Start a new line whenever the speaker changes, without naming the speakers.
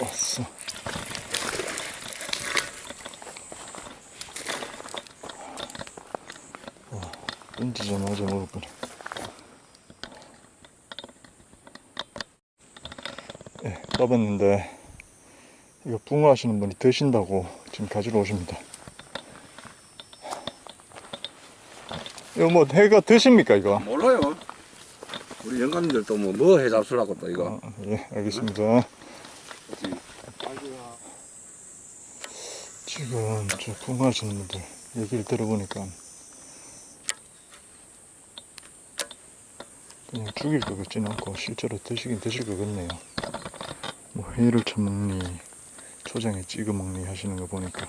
왔어. 던지자마자 먹을 뻔. 예, 까봤는데, 이거 붕어 하시는 분이 드신다고 지금 가지러 오십니다. 이거 뭐 해가 드십니까, 이거?
몰라요. 우리 영감님들도 뭐, 뭐 해 잡수라고 또 이거.
아, 예, 알겠습니다. 응? 지금 저 붕어 하시는 분들 얘기를 들어보니까 그냥 죽일 것 같지는 않고 실제로 드시긴 드실 것 같네요. 뭐 회를 쳐먹니 초장에 찍어 먹니 하시는 거 보니까